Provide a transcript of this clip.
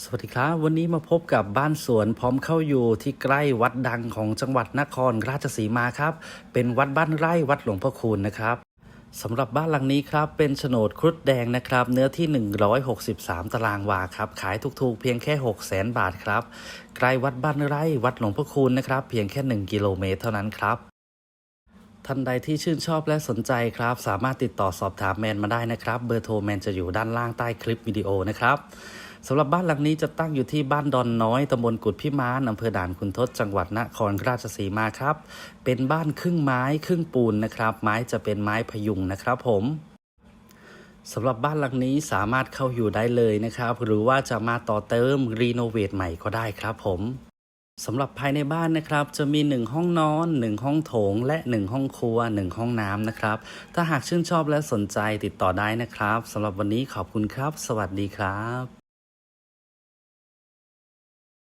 สวัสดีครับ วันนี้มาพบกับบ้านสวนพร้อมเข้าอยู่ที่ใกล้วัดดังของจังหวัดนครราชสีมาครับ เป็นวัดบ้านไร่วัดหลวงพ่อคูณนะครับสำหรับบ้านหลังนี้ครับ เป็นโฉนดครุฑแดงนะครับ เนื้อที่ 163 ตารางวาครับ ขายถูกๆ เพียงแค่ 6 0 0 0 0 0บาทครับ ใกล้วัดบ้านไร่วัดหลวงพ่อคูณนะครับ เพียงแค่ 1 กิโลเมตรเท่านั้นครับท่านใดที่ชื่นชอบและสนใจครับ สามารถติดต่อสอบถามแมนมาได้นะครับ เบอร์โทรแมนจะอยู่ด้านล่างใต้คลิปวิดีโอนะครับ สำหรับบ้านหลังนี้จะตั้งอยู่ที่บ้านดอนน้อยตำบลกุดพิมานอำเภอด่านคุณทศจังหวัดนครราชสีมาครับ เป็นบ้านครึ่งไม้ครึ่งปูนนะครับ ไม้จะเป็นไม้พยุงนะครับผมสำหรับบ้านหลังนี้สามารถเข้าอยู่ได้เลยนะครับ หรือว่าจะมาต่อเติมรีโนเวทใหม่ก็ได้ครับผมสำหรับภายในบ้านนะครับ จะมี 1 ห้องนอน 1 ห้องโถง และ 1 ห้องครัว 1 ห้องน้ำนะครับ ถ้าหากชื่นชอบและสนใจติดต่อได้นะครับสำหรับวันนี้ขอบคุณครับ สวัสดีครับ